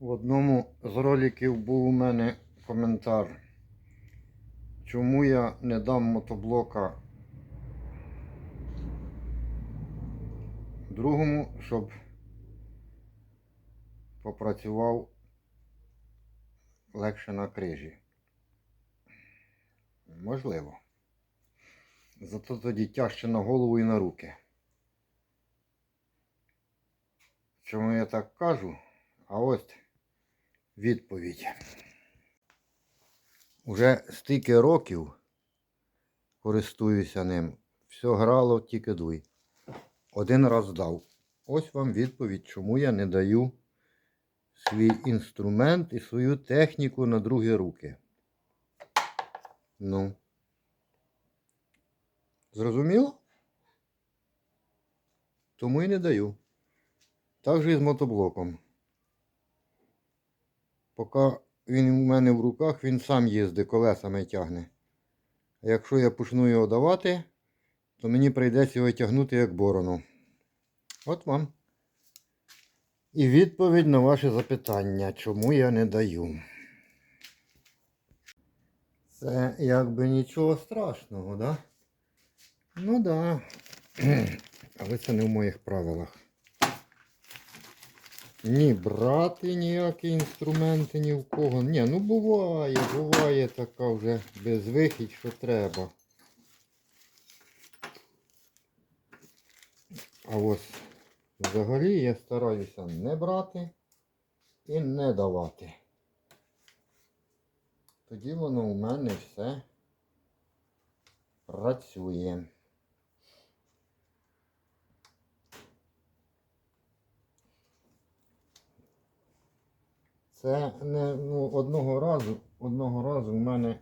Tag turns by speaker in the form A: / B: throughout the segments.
A: В одному з роликів був у мене коментар, чому я не дам мотоблока другому, щоб попрацював легше на крижі. Можливо. Зато тоді тяжче на голову і на руки. Чому я так кажу? А ось відповідь. Уже стільки років користуюся ним. Все грало, тільки дуй. Один раз дав. Ось вам відповідь, чому я не даю свій інструмент і свою техніку на другі руки. Ну. Зрозуміло? Тому і не даю. Так же і з мотоблоком. Поки він у мене в руках, він сам їздить, колесами тягне. А якщо я почну його давати, то мені прийдеться його тягнути як борону. От вам. І відповідь на ваше запитання, чому я не даю. Це якби нічого страшного, да? Ну да. Але це не в моїх правилах. Ні брати ніякі інструменти ні в кого. Ні, ну буває, буває така вже безвихідь, що треба. А ось взагалі я стараюся не брати і не давати. Тоді воно у мене все працює. Це не ну, одного разу, одного разу в мене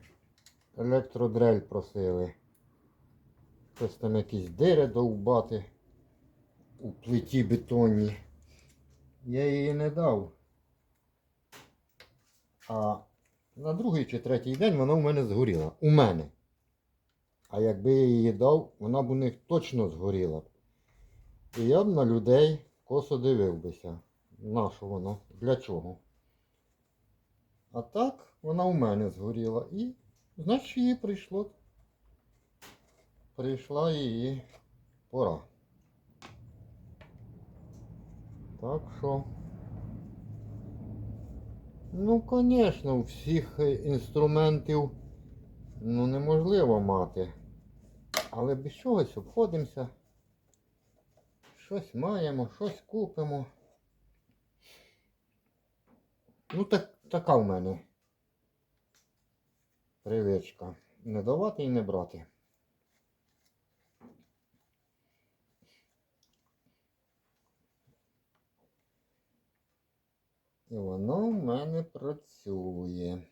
A: електродрель просили. Щось там якісь дири довбати у плиті бетонні. Я її не дав. А на другий чи третій день вона у мене згоріла. У мене. А якби я її дав, вона б у них точно згоріла. І я б на людей косо дивив бися. На що воно? Для чого? А так вона у мене згоріла. І, значить, її прийшло. Прийшла її пора. Так що. Ну, звісно, всіх інструментів ну, неможливо мати. Але без чогось обходимося. Щось маємо, щось купимо. Ну, так, така в мене привичка. Не давати і не брати. І воно в мене працює.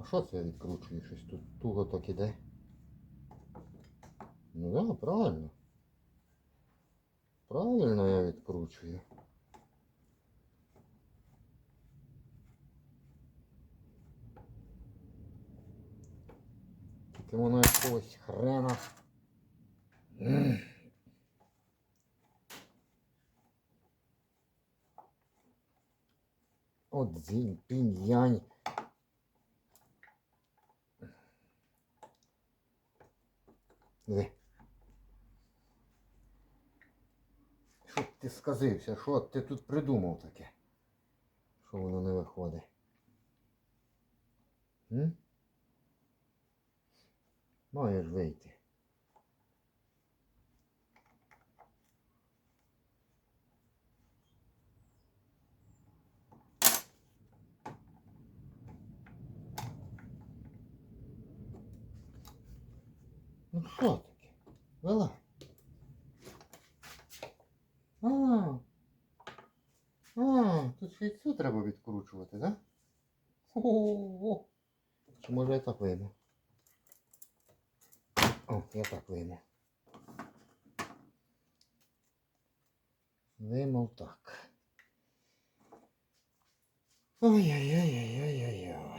A: А що це я відкручую? Щось тут туго так іде. Ну да, правильно. Правильно я відкручую. Тільки воно якогось хрена. От зінь, пінь, янь. Диви. Що ти сказився? Що ти тут придумав таке? Що воно не виходить? М? Маєш вийти. Ну що таке? Вела. А, а, тут ще й цю треба відкручувати? Да? О, Чи може я так вийму? О, я так вийму. Виймав так. Ой-ой-ой-ой-ой-ой.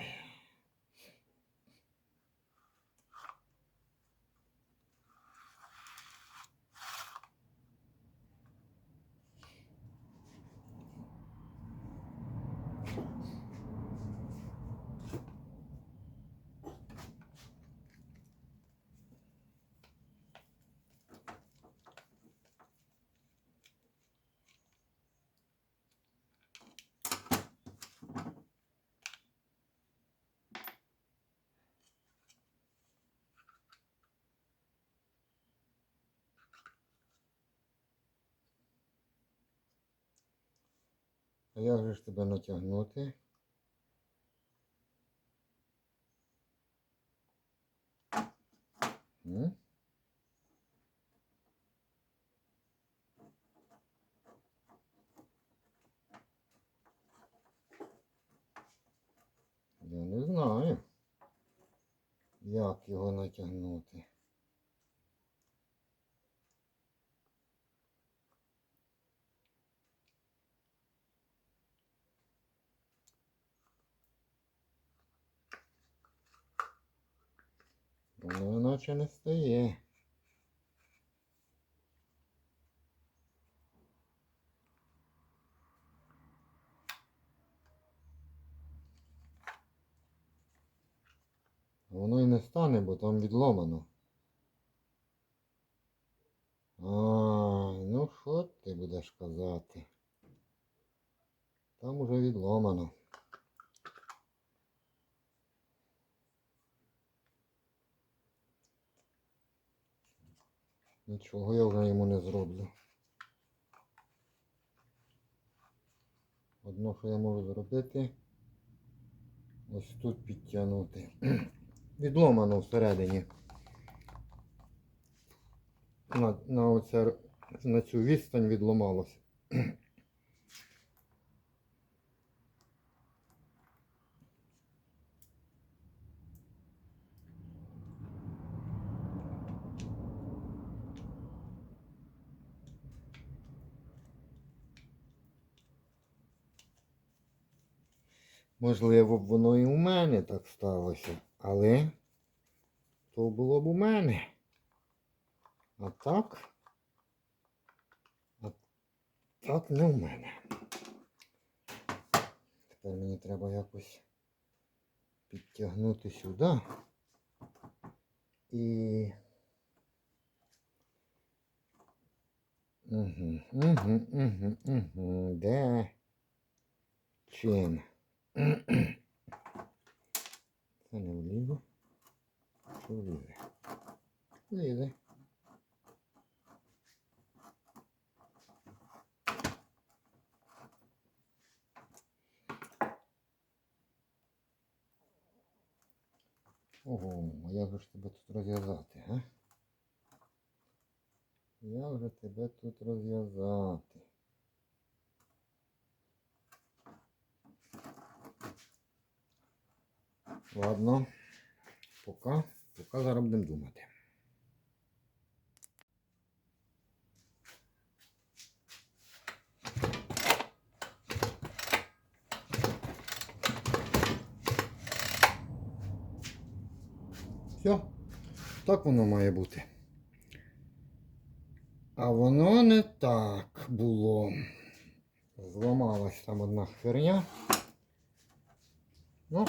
A: А як же ж тебе натягнути? Я не знаю, як його натягнути. Воно наче не стає. Воно і не стане, бо там відломано. А, ну що ти будеш казати? Там уже відломано. Нічого я вже йому не зроблю. Одно, що я можу зробити, ось тут підтягнути. Відломано всередині. На, на, оця, на цю відстань відломалося. Можливо, б воно і у мене так сталося, але то було б у мене. А так, а так не у мене. Тепер мені треба якось підтягнути сюди. І. Угу, угу, угу, угу. Де? Чим? Це не влізе. Що влізе? Влізе. Ого, а як же ж тебе тут розв'язати, а? Як же тебе тут розв'язати? Ладно, поки, поки зараз будемо думати. Все, так воно має бути. А воно не так було. Зламалась там одна херня. Ну,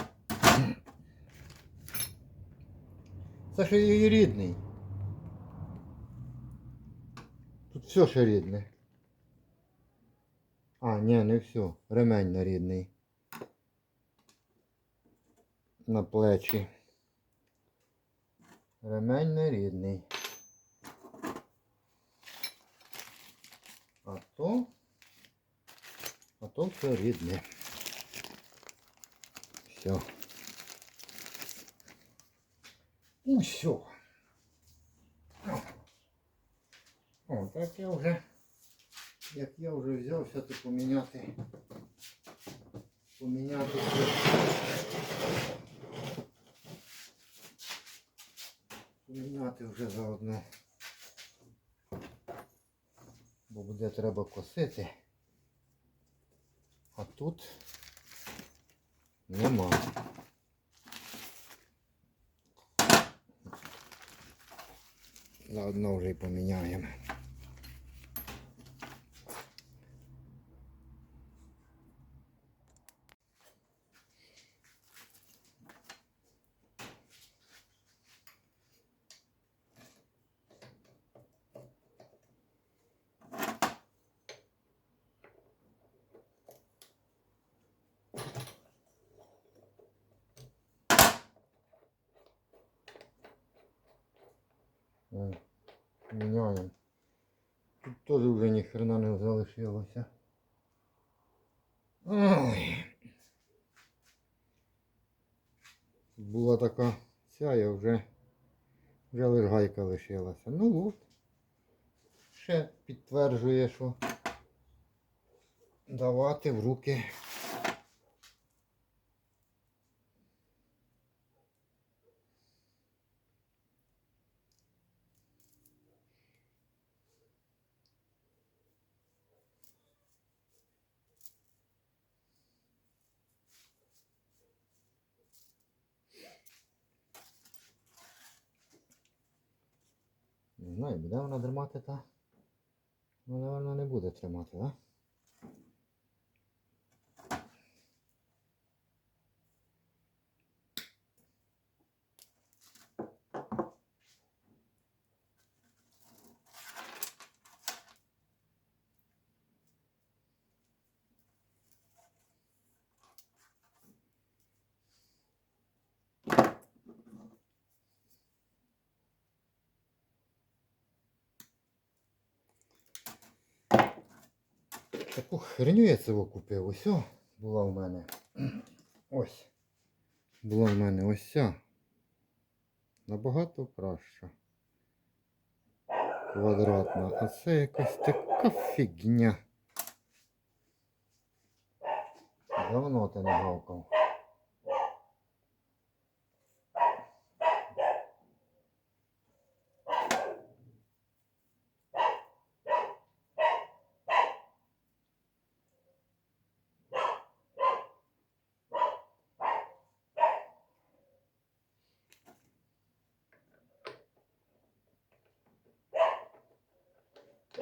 A: це ж її рідний. Тут все ще рідне. А, ні, не все. Ремень на рідний. На плечі. Ремень не рідний. А то. А то все рідне. Все. Ну все. О, так я вже, як я вже то поміняти. Поміняти поміняти вже заодно. Бо буде треба косити. А тут нема. Заодно вже й поміняємо. Міняємо. Тут теж вже ні хрена не залишилося. Ой. Тут була така ця, вже, вже лиш гайка лишилася. Ну от. Ще підтверджує, що давати в руки. Не знаю, буде вона тримати та. Ну, напевно, не буде тримати, так? Таку херню я цього купив. Ось о, була в мене. Ось. Була в мене ось ця. Набагато краща. Квадратна. А це якась така фігня. Давно ти не гавкав.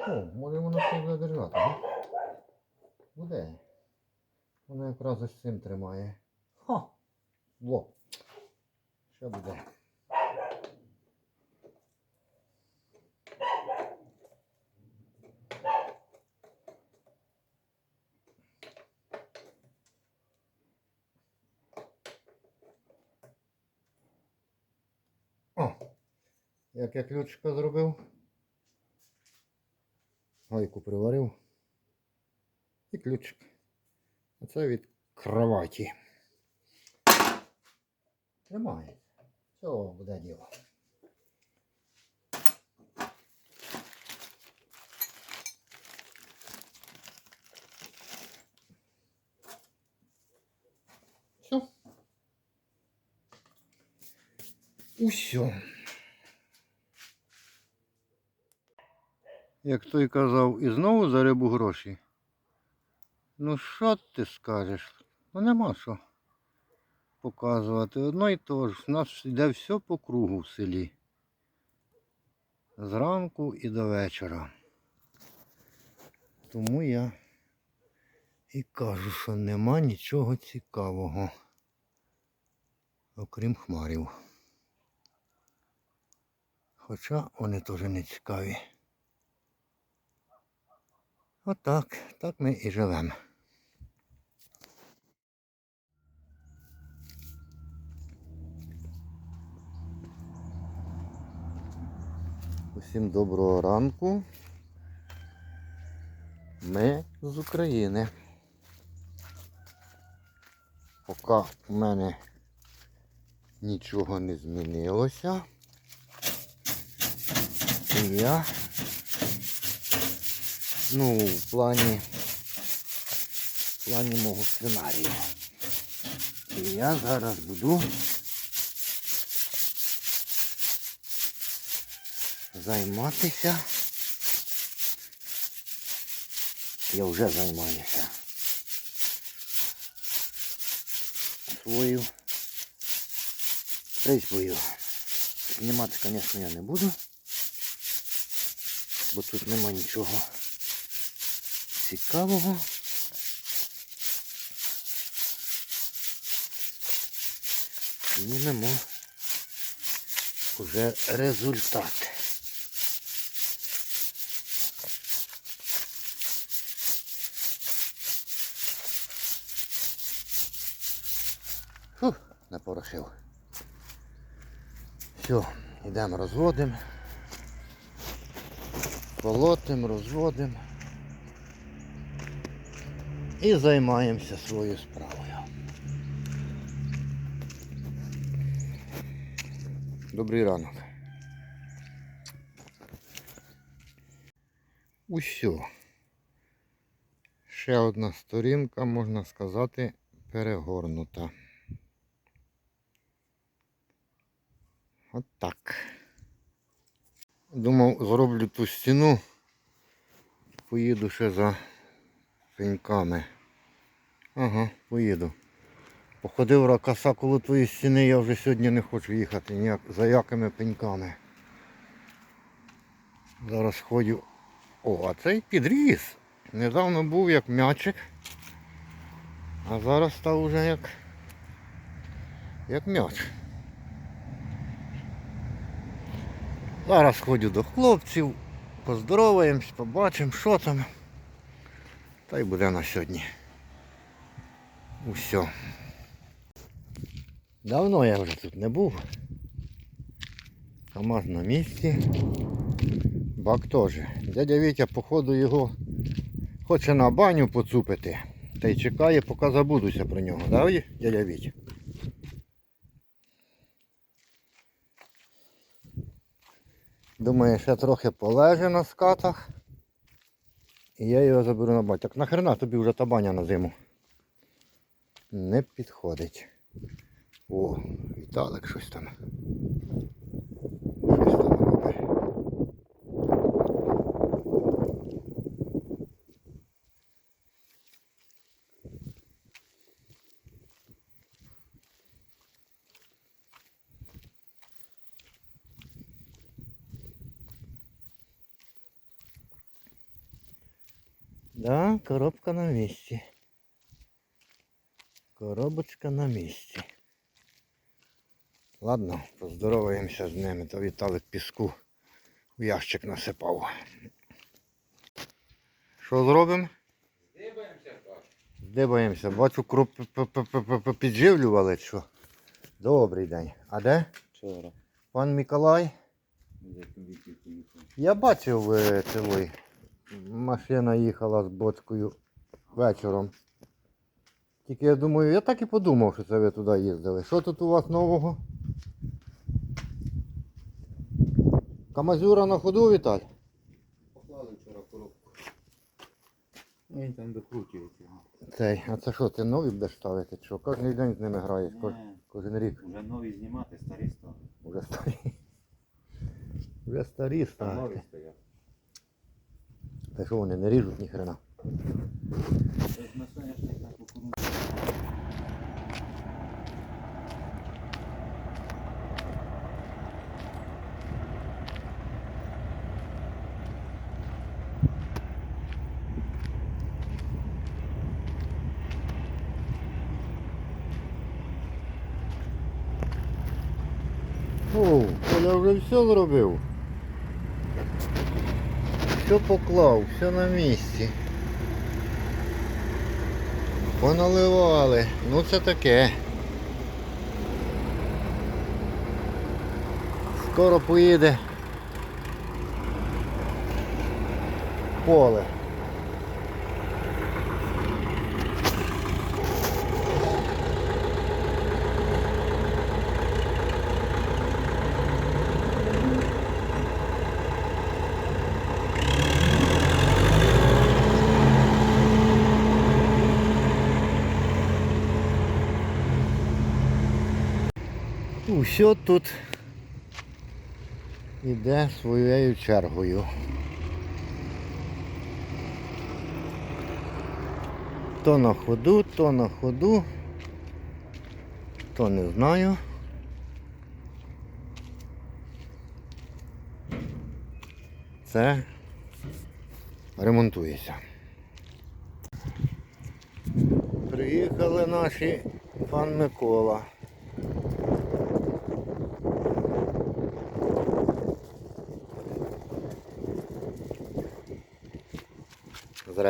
A: О, може воно ще й буде держати, не? Буде. Воно якраз ось цим тримає. Ха! Во. Що буде? О! Як я ключика зробив? Гайку приварив. І ключик. Оце від кроваті. Тримає. Цього буде діло. Все. Усьо. Як той казав, і знову за рибу гроші. Ну що ти скажеш? Ну нема що показувати. Одно і то ж. У нас йде все по кругу в селі. Зранку і до вечора. Тому я і кажу, що нема нічого цікавого. Окрім хмарів. Хоча вони теж не цікаві. Отак, так ми і живемо. Усім доброго ранку. Ми з України. Поки в мене нічого не змінилося. І я Ну, в плані в плані мого сценарію. І я зараз буду займатися. Я вже займаюся. Свою різьбою. Знімати, звісно, я не буду, бо тут нема нічого цікавого. Знімемо уже результат. Фух, не порошив. Все, йдемо розводимо. Колотим, розводимо. І займаємося своєю справою. Добрий ранок. Усьо. Ще одна сторінка, можна сказати, перегорнута. От так. Думав, зроблю ту стіну. Поїду ще за пеньками. Ага, поїду. Походив ракаса коло твоєї стіни, я вже сьогодні не хочу їхати ніяк, за якими пеньками. Зараз ходю. О, а цей підріс. Недавно був як м'ячик. А зараз став уже як, як м'яч. Зараз ходю до хлопців, поздороваємось, побачимо, що там. Та й буде на сьогодні. Усьо. Давно я вже тут не був. КамАЗ на місці. Бак теж. Дядя Вітя, походу, його хоче на баню поцупити. Та й чекає, поки забудуся про нього. Да, дядя Вітя? Думаю, ще трохи полеже на скатах. І я його заберу на батьок. Нахрена тобі вже та баня на зиму? Не підходить. О, Віталик щось там. Да, коробка на місці. Коробочка на місці. Ладно, поздороваємося з ними, то Віталик піску в ящик насипав. Що зробимо?
B: Здибаємося, так.
A: Здибаємося. Бачу, кроп п- п- п- п- п- підживлювали, що. Добрий день. А де?
B: Вчора.
A: Пан Миколай? Я бачив е, цілий. Машина їхала з бочкою вечором. Тільки я думаю, я так і подумав, що це ви туди їздили. Що тут у вас нового? Камазюра на ходу, Віталь?
B: Поклали вчора коробку. Ну, Він там докручується.
A: Цей, а це що, ти нові будеш ставити? Що? Кожен день з ними граєш, кож, кожен рік.
B: Вже нові знімати, старі стали.
A: Вже старі. Вже старі
B: стоять.
A: Та не ріжуть ні хрена. О, Коля вже все зробив. Все поклав, все на місці. Поналивали. Ну це таке. Скоро поїде. Поле. Усе тут іде своєю чергою. То на ходу, то на ходу, то не знаю. Це ремонтується. Приїхали наші пан Микола. З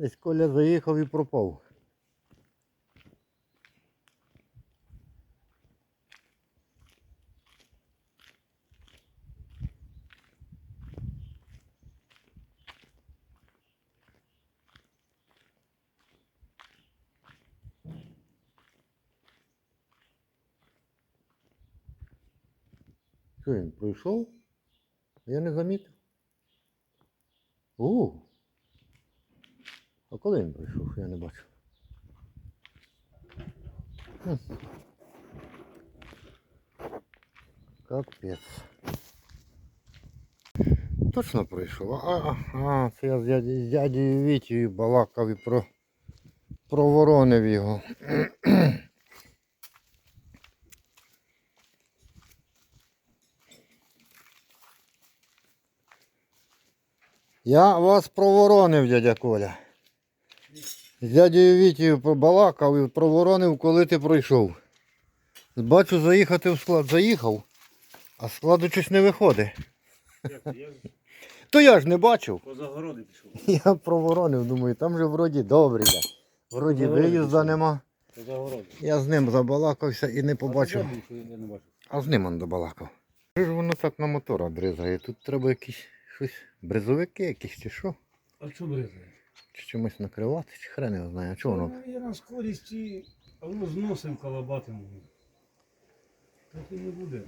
A: Десь Коля заїхав і пропав. Що він пройшов? Я не замітив. У. А коли він прийшов, я не бачу. Хм. Капець. Точно прийшов. А, а, це я з дяді, з дядею Вітєю балакав і про, про воронив його. Я вас проворонив, дядя Коля. З дядею Вітєю побалакав і проворонив, коли ти пройшов. Бачу, заїхати в склад. Заїхав, а з складу щось не виходить.
B: Як? Я
A: То я ж не бачив.
B: поза городи пішов.
A: Я проворонив, думаю, там же вроді добре. Вроді виїзда нема. Я з ним забалакався і не побачив.
B: А
A: з ним он добалакав. Що ж воно так на мотора бризгає? Тут треба якісь щось, бризовики якісь чи що?
B: А що бризає?
A: Чи чимось накривати, чи хрен знає. А чого воно?
B: Я на скорості, а воно зносим колобатим. Так і не буде.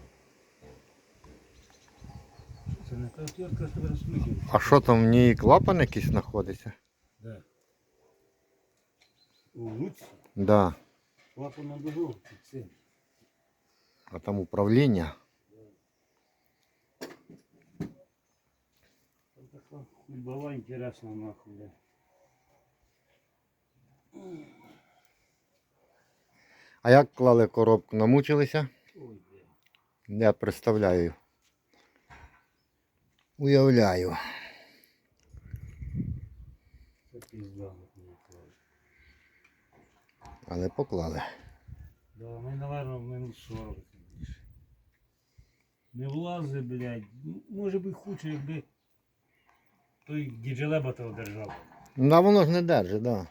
B: Що Це не отвертка, що розсмиків.
A: А що там в ній клапан якийсь знаходиться?
B: Де? У луці?
A: Да.
B: Клапана дорогу. Це.
A: А там управління.
B: Там така хлібова інтересна нахуй.
A: А як клали коробку? Намучилися? Я представляю. Уявляю. Але поклали.
B: Да, ми, наверное, минут 40 більше. Не влазить, блядь. Ну, Може би хуче, якби той діджелеба того держав.
A: Да воно ж не держить, да.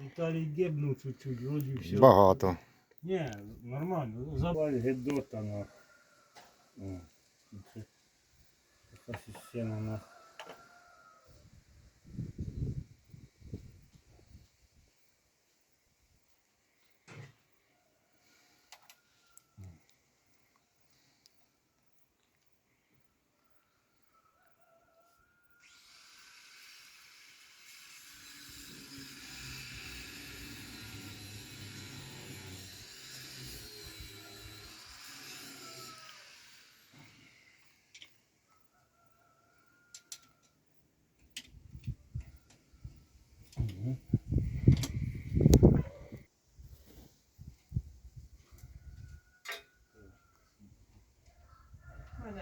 B: Віталій гебнув чуть-чуть, вроді все.
A: Багато.
B: Ні, нормально. Забавь гедота на. Це така система на.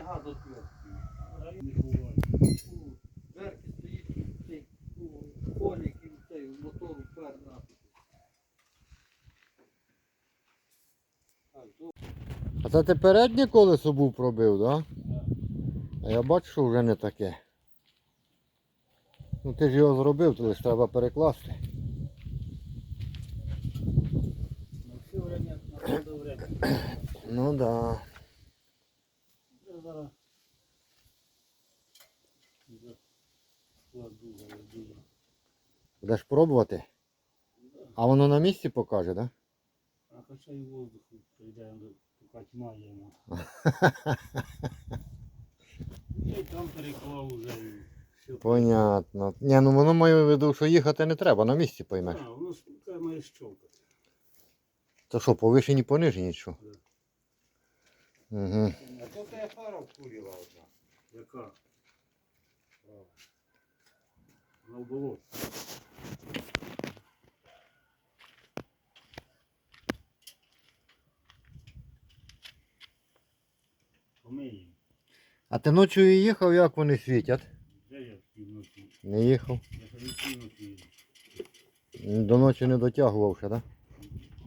B: газ отвертки.
A: Верхи стоїть цей колік і цей мотору пер А це ти переднє колесо був пробив, так? Да? А я бачу, що вже не таке. Ну ти ж його зробив, то лише треба перекласти. Будеш пробувати? А воно на місці покаже, так? Да?
B: А хоча і воздуху прийде, поки тьма є. ну. Я там переклав вже і.
A: Понятно. Ні, ну воно має в виду, що їхати не треба, на місці поймеш.
B: А, воно ж таке має щолкати.
A: То що, повишені, понижені, чи що?
B: Да.
A: Угу.
C: А то це фара вкурила одна.
B: Яка? На болот. Помиємо.
A: А ти ночою їхав, як вони світять?
B: Де я в півночі?
A: Не їхав.
B: Я ходив в півночі їду.
A: До ночі не дотягував ще, так?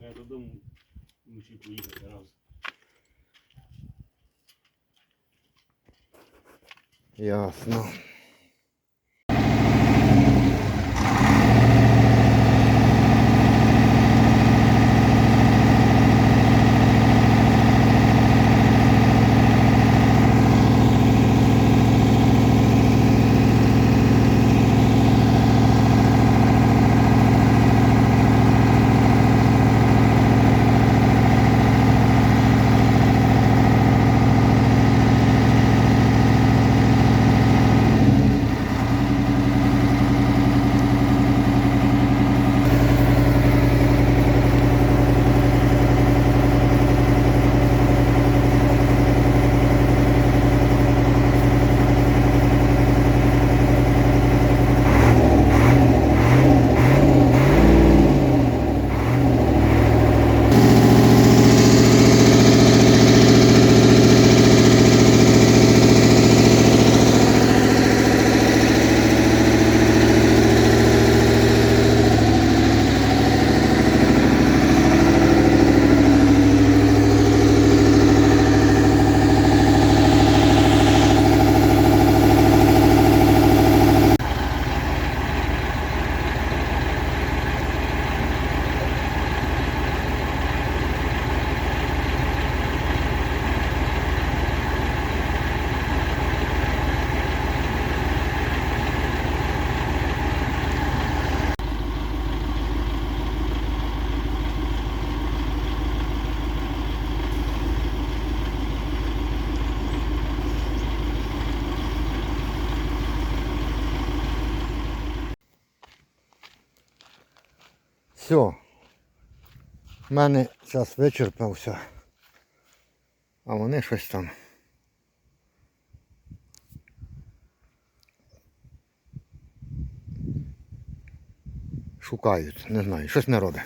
B: Я додому вночі поїхати раз.
A: Ясно. Все. У мене час вичерпався. А вони щось там. Шукають, не знаю, щось не робить.